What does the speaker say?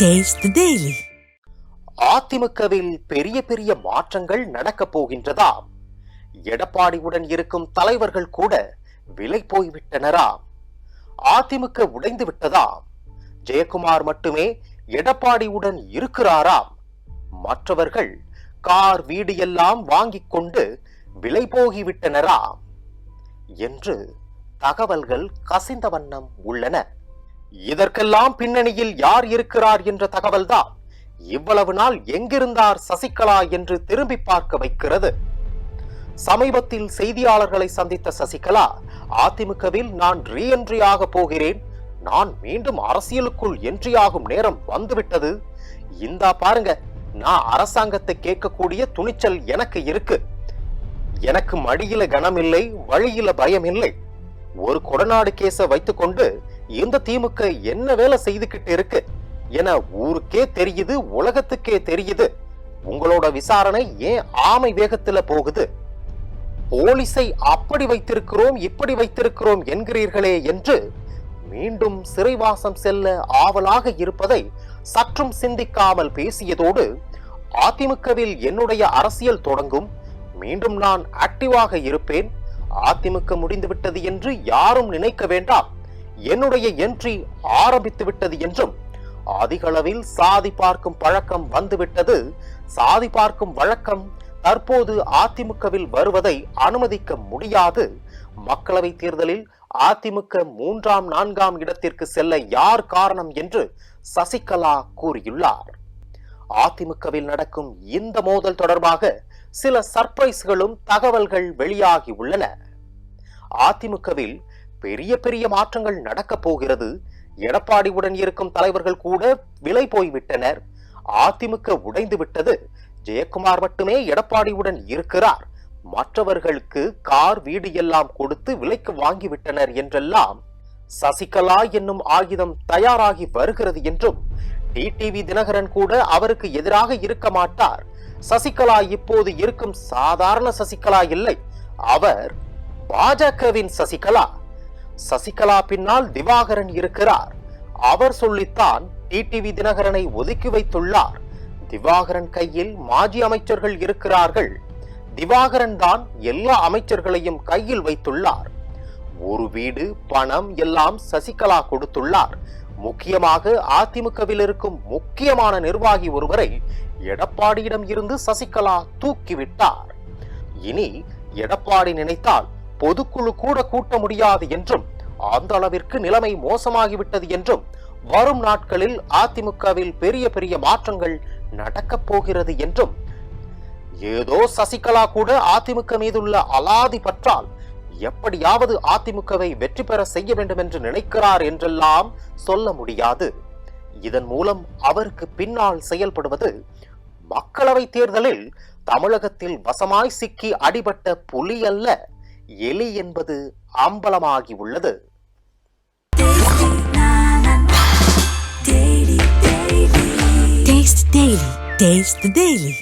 Taste daily அதிமுகவில் பெரிய பெரிய மாற்றங்கள் நடக்கப் போகின்றதா எடப்பாடியுடன் இருக்கும் தலைவர்கள் கூட விலை போய்விட்டனரா அதிமுக உடைந்து விட்டதா ஜெயக்குமார் மட்டுமே எடப்பாடியுடன் இருக்கிறாராம். மற்றவர்கள் கார் வீடு எல்லாம் வாங்கிக் கொண்டு விலை போகிவிட்டனரா என்று தகவல்கள் கசிந்த வண்ணம் உள்ளன. இதற்கெல்லாம் பின்னணியில் யார் இருக்கிறார் என்ற தகவல்தான் இவ்வளவு நாள் எங்கிருந்தார் சசிகலா என்று திரும்பி பார்க்க வைக்கிறது. சமீபத்தில் செய்தியாளர்களை சந்தித்த சசிகலா அதிமுகவில் நான் ரீஎன்ட்ரி ஆக போகிறேன். நான் மீண்டும் அரசியலுக்குள் என்ட்ரியாகும் நேரம் வந்துவிட்டது. இந்தா பாருங்க நான் அரசாங்கத்தை கேட்கக்கூடிய துணிச்சல் எனக்கு இருக்கு. எனக்கு மடியில கனமில்லை வழியில பயம் இல்லை ஒரு கொடநாடு கேச வைத்துக்கொண்டு இந்த திமுக என்ன வேலை செய்துகிட்டு இருக்கு என ஊருக்கே தெரியுது உலகத்துக்கே தெரியுது. உங்களோட விசாரணை ஏன் ஆமை வேகத்துல போகுது? போலீஸை அப்படி வைத்திருக்கிறோம் இப்படி வைத்திருக்கிறோம் என்கிறீர்களே என்று மீண்டும் சிறைவாசம் செல்ல ஆவலாக இருப்பதை சற்றும் சிந்திக்காமல் பேசியதோடு அதிமுகவில் என்னுடைய அரசியல் தொடங்கும். மீண்டும் நான் ஆக்டிவாக இருப்பேன். அதிமுக முடிந்துவிட்டது என்று யாரும் நினைக்க வேண்டாம். என்னுடைய என்ட்ரி ஆரம்பித்து விட்டது என்றும் அதிகளவில் சாதி பார்க்கும் பழக்கம் வந்துவிட்டது. சாதி பார்க்கும் வழக்கம் தற்போது அதிமுகவில் வருவதை அனுமதிக்க முடியாது. மக்களவை தேர்தலில் அதிமுக மூன்றாம் நான்காம் இடத்திற்கு செல்ல யார் காரணம் என்று சசிகலா கூறியுள்ளார். அதிமுகவில் நடக்கும் இந்த மோதல் தொடர்பாக சில சர்ப்ரைஸ்களும் தகவல்கள் வெளியாகி உள்ளன. அதிமுகவில் பெரிய பெரிய மாற்றங்கள் நடக்கப் போகிறது. எடப்பாடியுடன் இருக்கும் தலைவர்கள் கூட விலை போய்விட்டனர். அதிமுக உடைந்து விட்டது. ஜெயக்குமார் மட்டுமே எடப்பாடியுடன் இருக்கிறார். மற்றவர்களுக்கு கார் வீடு எல்லாம் கொடுத்து விலைக்கு வாங்கிவிட்டனர் என்றெல்லாம் சசிகலா என்னும் ஆயுதம் தயாராகி வருகிறது என்றும் டிடிவி தினகரன் கூட அவருக்கு எதிராக இருக்க மாட்டார். சசிகலா இப்போது இருக்கும் சாதாரண சசிகலா இல்லை. அவர் பாஜகவின் சசிகலா. சசிகலா பின்னால் திவாகரன் இருக்கிறார். அவர் சொல்லித்தான் டிடிவி தினகரனை ஒதுக்கி வைத்துள்ளார். திவாகரன் கையில் மாஜி அமைச்சர்கள் இருக்கிறார்கள். திவாகரன் தான் எல்லா அமைச்சர்களையும் கையில் வைத்துள்ளார். ஒரு வீடு பணம் எல்லாம் சசிகலா கொடுத்துள்ளார். முக்கியமாக அதிமுகவில் இருக்கும் முக்கியமான நிர்வாகி ஒருவரை எடப்பாடியிடம் இருந்து சசிகலா தூக்கிவிட்டார். இனி எடப்பாடி நினைத்தால் பொதுக்குழு கூட கூட்ட முடியாது என்றும் அந்த அளவிற்கு நிலைமை மோசமாகிவிட்டது என்றும் வரும் நாட்களில் அதிமுகவில் பெரிய பெரிய மாற்றங்கள் நடக்கப் போகிறது என்றும் ஏதோ சசிகலா கூட அதிமுக மீதுள்ள அலாதி பற்றால் எப்படியாவது அதிமுகவை வெற்றி பெற செய்ய வேண்டும் என்று நினைக்கிறார் என்றெல்லாம் சொல்ல முடியாது. இதன் மூலம் அவருக்கு பின்னால் செயல்படுவது மக்களவை தேர்தலில் தமிழகத்தில் வசமாய் சிக்கி அடிபட்ட புலி அல்ல. எலி என்பது அம்பலமாகி உள்ளது Taste the Daily. Taste the Daily.